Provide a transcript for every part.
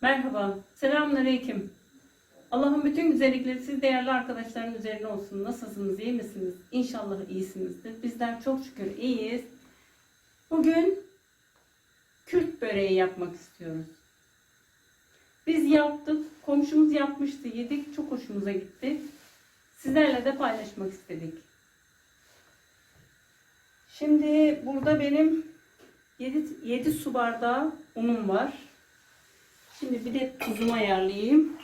Merhaba, selamünaleyküm. Allah'ın bütün güzellikleri siz değerli arkadaşların üzerine olsun. Nasılsınız, iyi misiniz? İnşallah iyisinizdir. Bizler çok şükür iyiyiz. Bugün Kürt böreği yapmak istiyoruz. Biz yaptık, komşumuz yapmıştı, yedik, çok hoşumuza gitti. Sizlerle de paylaşmak istedik. Şimdi burada benim 7, 7 su bardağı unum var. Şimdi bir de tuzumu ayarlayayım.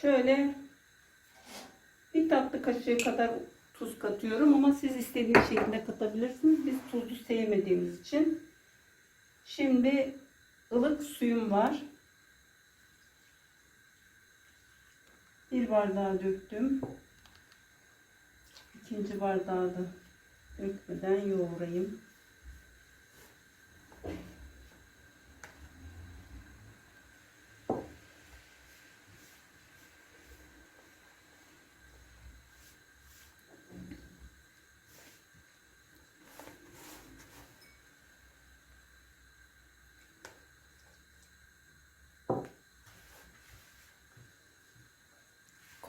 Şöyle bir tatlı kaşığı kadar tuz katıyorum ama siz istediğiniz şekilde katabilirsiniz. Biz tuzlu sevmediğimiz için. Şimdi ılık suyum var. Bir bardağı döktüm. İkinci bardağı da dökmeden yoğurayım.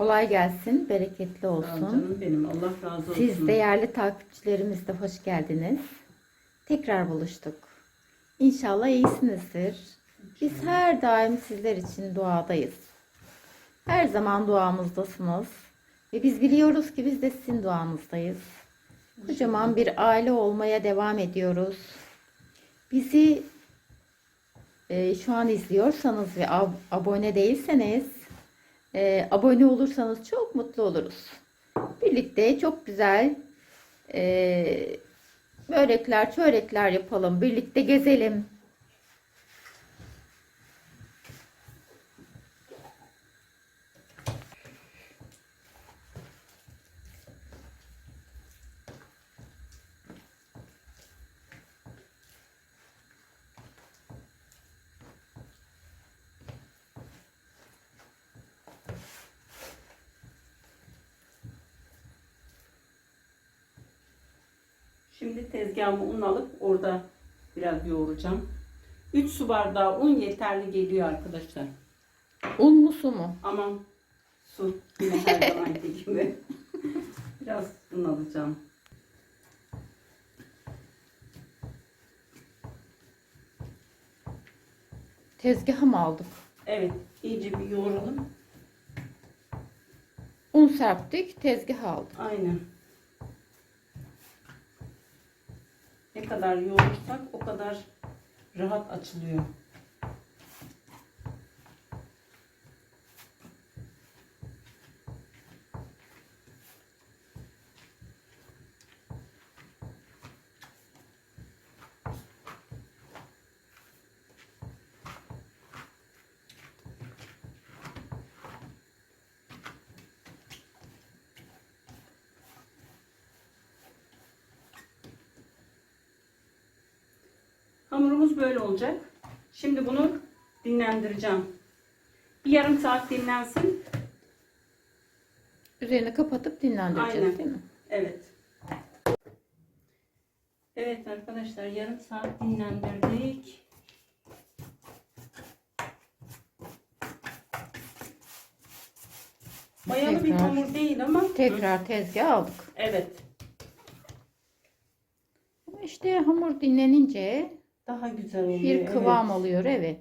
Kolay gelsin, bereketli olsun. canım benim. Allah razı olsun. Siz değerli takipçilerimiz de hoş geldiniz. Tekrar buluştuk. İnşallah iyisinizdir. Biz her daim sizler için duadayız. Her zaman duamızdasınız. Ve biz biliyoruz ki biz de sizin duanızdayız. Kocaman bir aile olmaya devam ediyoruz. Bizi e, şu an izliyorsanız ve ab- abone değilseniz e, abone olursanız çok mutlu oluruz. Birlikte çok güzel e, börekler, çörekler yapalım. Birlikte gezelim. Şimdi tezgahıma un alıp orada biraz yoğuracağım. 3 su bardağı un yeterli geliyor arkadaşlar. Un mu su mu? Aman su yine her zamanki gibi. Biraz un alacağım. Tezgaha mı aldık? Evet iyice bir yoğuralım. Un serptik, tezgaha aldık. Aynen. Ne kadar yoğurursak o kadar rahat açılıyor. Hamurumuz böyle olacak. Şimdi bunu dinlendireceğim. Bir yarım saat dinlensin. Üzerini kapatıp dinlendireceğiz Aynen. değil mi? Evet. Evet arkadaşlar yarım saat dinlendirdik. Mayalı bir Tekrar. hamur değil ama. Tekrar tezgaha aldık. Evet. İşte hamur dinlenince Daha güzel oluyor. bir evet. kıvam alıyor evet.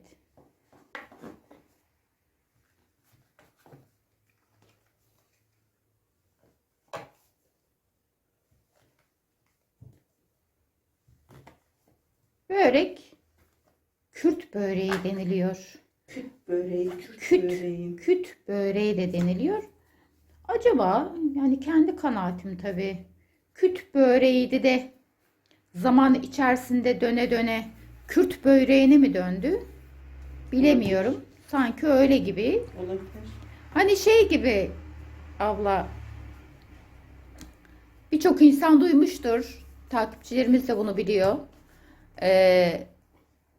Börek Kürt böreği deniliyor. Küt böreği, küt, Küt. böreği. Küt böreği de deniliyor. Acaba yani kendi kanaatim tabii. Küt böreğiydi de zaman içerisinde döne döne Kürt böreğine mi döndü? Bilemiyorum. Sanki öyle gibi. Olabilir. Hani şey gibi abla birçok insan duymuştur. Takipçilerimiz de bunu biliyor. Ee,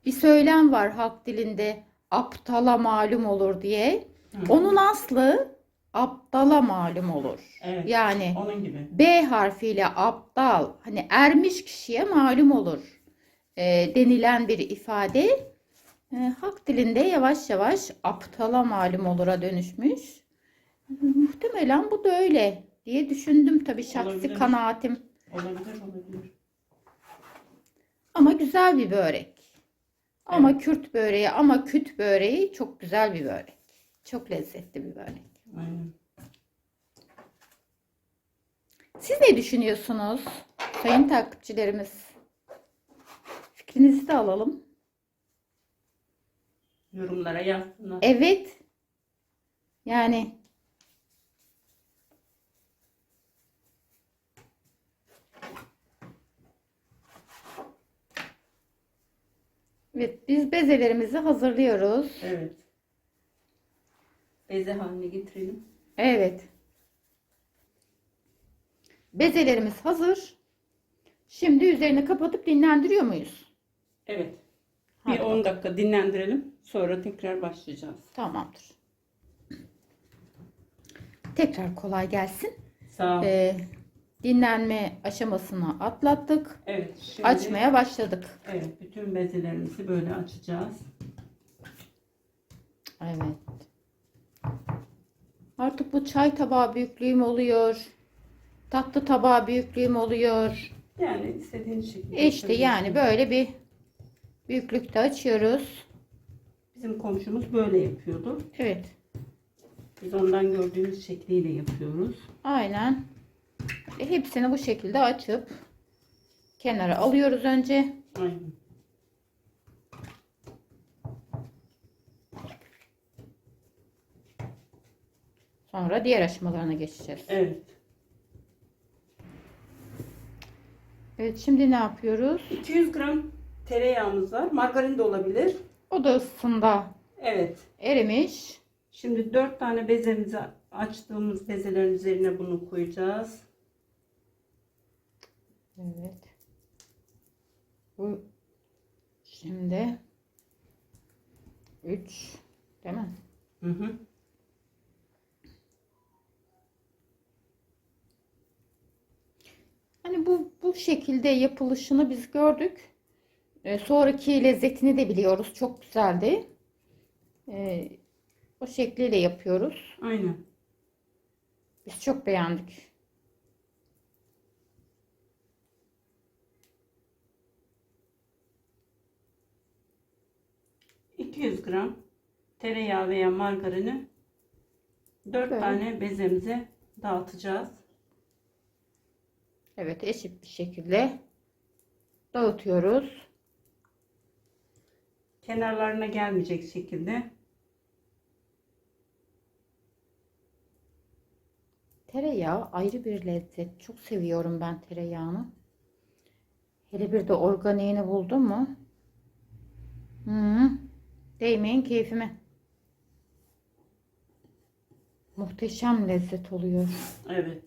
bir söylem var halk dilinde aptala malum olur diye. Hı. Onun aslı aptala malum olur. Evet. Yani Onun gibi. B harfiyle aptal hani ermiş kişiye malum olur. E, denilen bir ifade e, halk dilinde yavaş yavaş aptala malum olura dönüşmüş. Muhtemelen bu da öyle diye düşündüm tabii şahsi Olabilir. kanaatim. Olabilir olabilir. Ama güzel bir börek. Ama Kürt böreği ama küt böreği çok güzel bir börek. Çok lezzetli bir börek. Aynen. Siz ne düşünüyorsunuz sayın takipçilerimiz? Fikrinizi de alalım. Yorumlara yazsınlar. Evet. Yani Evet, biz bezelerimizi hazırlıyoruz. Evet. Beze haline getirelim. Evet. Bezelerimiz hazır. Şimdi üzerini kapatıp dinlendiriyor muyuz? Evet. Hadi Bir 10 dakika dinlendirelim. Sonra tekrar başlayacağız. Tamamdır. Tekrar kolay gelsin. Sağ ol. Ee, dinlenme aşamasını atlattık. evet. Şimdi, Açmaya başladık. Evet. Bütün bezelerimizi böyle açacağız. Evet. Artık bu çay tabağı büyüklüğüm oluyor. Tatlı tabağı büyüklüğüm oluyor. Yani istediğin şekilde. İşte yani böyle bir büyüklükte açıyoruz. Bizim komşumuz böyle yapıyordu. Evet. Biz ondan gördüğümüz şekliyle yapıyoruz. Aynen. E, hepsini bu şekilde açıp kenara alıyoruz önce. Aynen. Sonra diğer aşamalarına geçeceğiz. Evet. Evet şimdi ne yapıyoruz? 200 gram tereyağımız var. Margarin de olabilir. O da ısısında Evet. erimiş. Şimdi 4 tane bezemizi açtığımız bezelerin üzerine bunu koyacağız. Evet. Bu şimdi 3 değil mi? Hı hı. Hani bu bu şekilde yapılışını biz gördük. Ee, sonraki lezzetini de biliyoruz. Çok güzeldi. Ee, o şekliyle yapıyoruz. Aynen. Biz çok beğendik. ...200 gram tereyağı veya margarini 4 Böyle. tane bezemize dağıtacağız. Evet eşit bir şekilde dağıtıyoruz. Kenarlarına gelmeyecek şekilde. Tereyağı ayrı bir lezzet. Çok seviyorum ben tereyağını. Hele bir de organiğini buldum mu? Hı, değmeyin keyfime. Muhteşem lezzet oluyor. Evet.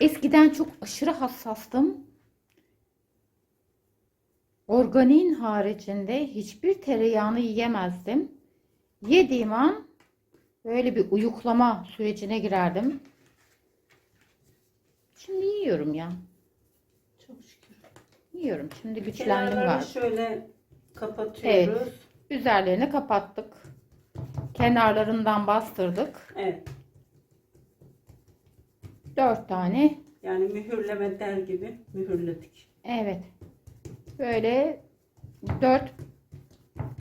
Eskiden çok aşırı hassastım. Organiğin haricinde hiçbir tereyağını yiyemezdim. Yediğim an böyle bir uyuklama sürecine girerdim. Şimdi yiyorum ya. Çok şükür. Yiyorum. Şimdi güçlendim Kenarlarını galiba. şöyle kapatıyoruz. Evet. Üzerlerini kapattık. Kenarlarından bastırdık. Evet. Dört tane. Yani mühürleme der gibi mühürledik. Evet. Böyle dört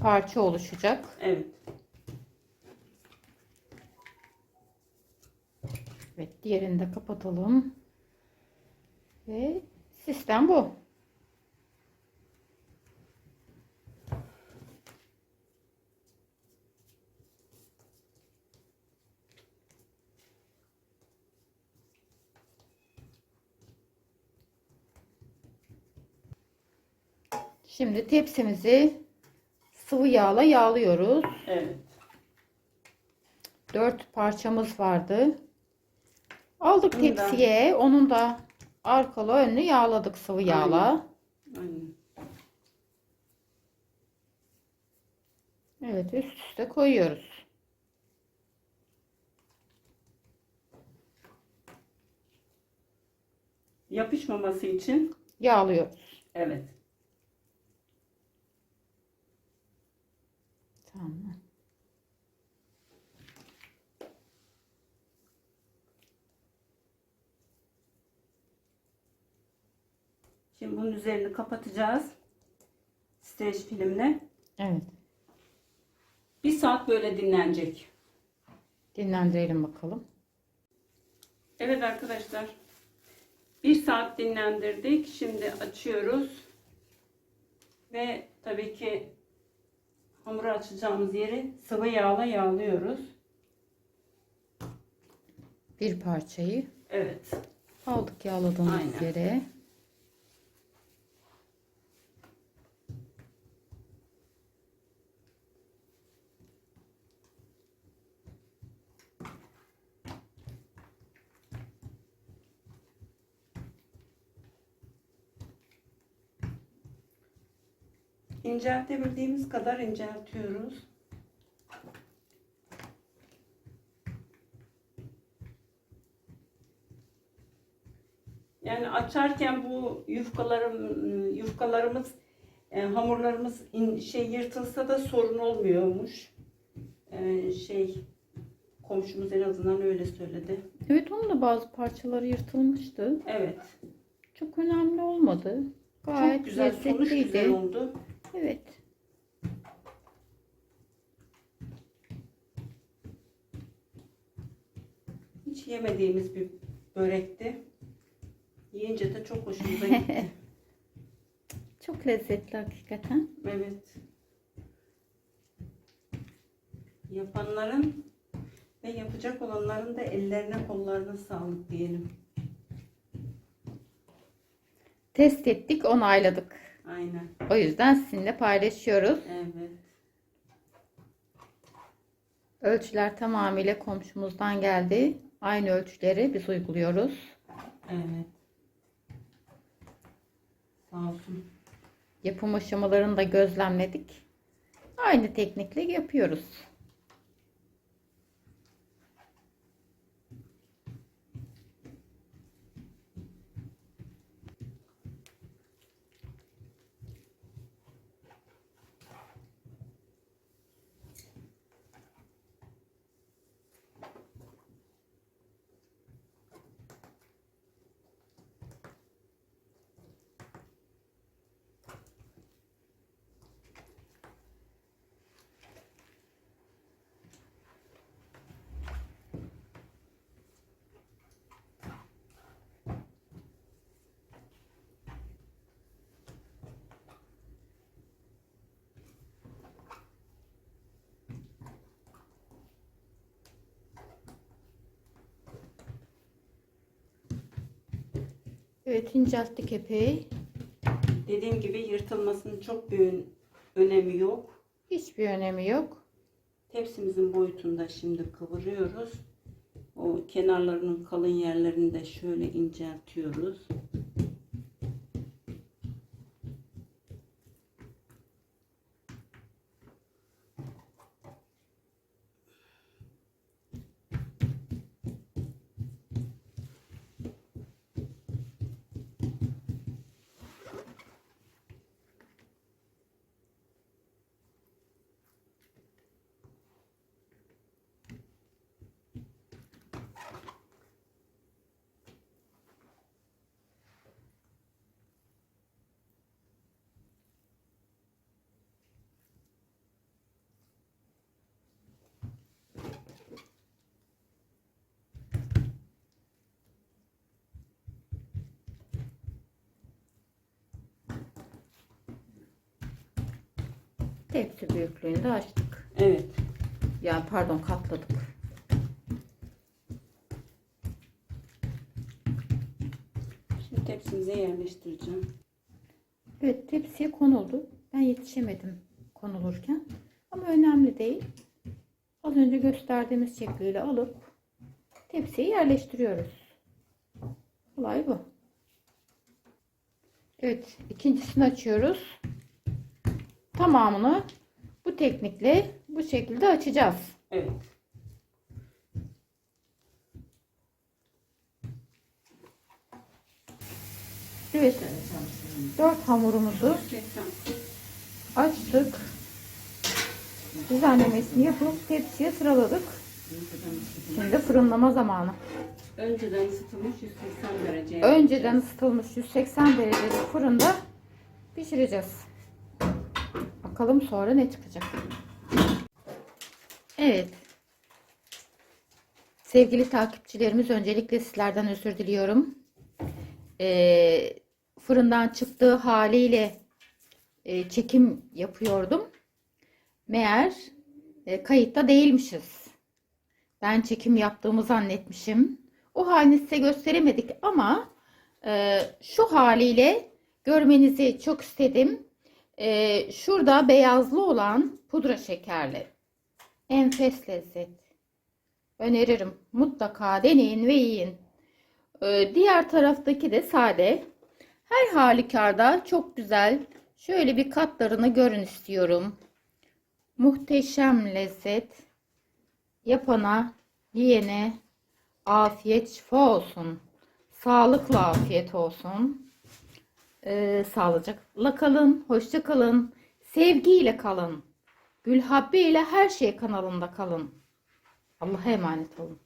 parça oluşacak. Evet. Evet, diğerini de kapatalım. Ve sistem bu. Şimdi tepsimizi sıvı yağla yağlıyoruz. Evet. Dört parçamız vardı. Aldık Bunu da- tepsiye. Onun da arkalı önlü yağladık sıvı yağla. Aynen. Evet üst üste koyuyoruz. Yapışmaması için yağlıyoruz. Evet. Tamam. Şimdi bunun üzerini kapatacağız. Streç filmle. Evet. Bir saat böyle dinlenecek. Dinlendirelim bakalım. Evet arkadaşlar. Bir saat dinlendirdik. Şimdi açıyoruz. Ve tabii ki hamuru açacağımız yeri sıvı yağla yağlıyoruz. Bir parçayı Evet. aldık yağladığımız Aynen. yere. İnceltebildiğimiz kadar inceltiyoruz. Yani açarken bu yufkalarım yufkalarımız e, hamurlarımız in- şey yırtılsa da sorun olmuyormuş. E, şey komşumuz en azından öyle söyledi. Evet onun da bazı parçaları yırtılmıştı. Evet. Çok önemli olmadı. Gayet Çok güzel sonuç güzel oldu. Evet. Hiç yemediğimiz bir börekti. Yiyince de çok hoşumuza gitti. Çok lezzetli hakikaten. evet. Yapanların ve yapacak olanların da ellerine kollarına sağlık diyelim. Test ettik, onayladık. Aynen. O yüzden sizinle paylaşıyoruz. Evet. Ölçüler tamamıyla komşumuzdan geldi. Aynı ölçüleri biz uyguluyoruz. Evet. Sağ olsun. Yapım aşamalarını da gözlemledik. Aynı teknikle yapıyoruz. Evet incelttik epey. Dediğim gibi yırtılmasının çok bir ön- önemi yok. Hiçbir önemi yok. Tepsimizin boyutunda şimdi kıvırıyoruz. O kenarlarının kalın yerlerini de şöyle inceltiyoruz. Tepsi büyüklüğünde açtık. Evet. Yani pardon katladık. Şimdi tepsimize yerleştireceğim. Evet tepsiye konuldu. Ben yetişemedim konulurken. Ama önemli değil. Az önce gösterdiğimiz şekliyle alıp tepsiye yerleştiriyoruz. Olay bu. Evet ikincisini açıyoruz. Tamamını bu teknikle bu şekilde açacağız. Evet. Evet. Dört hamurumuzu 80. açtık. Düzenlemesini yapıp tepsiye sıraladık. Şimdi fırınlama zamanı. Önceden ısıtılmış 180 derece. Önceden ısıtılmış 180 derecelik fırında pişireceğiz. Bakalım sonra ne çıkacak. Evet. Sevgili takipçilerimiz öncelikle sizlerden özür diliyorum. Ee, fırından çıktığı haliyle e, çekim yapıyordum. Meğer e, kayıtta değilmişiz. Ben çekim yaptığımı zannetmişim. O halini size gösteremedik ama e, şu haliyle görmenizi çok istedim. E, şurada beyazlı olan pudra şekerli. Enfes lezzet. Öneririm. Mutlaka deneyin ve yiyin. E, diğer taraftaki de sade. Her halükarda çok güzel. Şöyle bir katlarını görün istiyorum. Muhteşem lezzet. Yapana, yiyene afiyet şifa olsun. Sağlıkla afiyet olsun. Ee, sağlıcakla kalın, hoşça kalın, sevgiyle kalın. Gülhabbe ile her şey kanalında kalın. Allah'a emanet olun.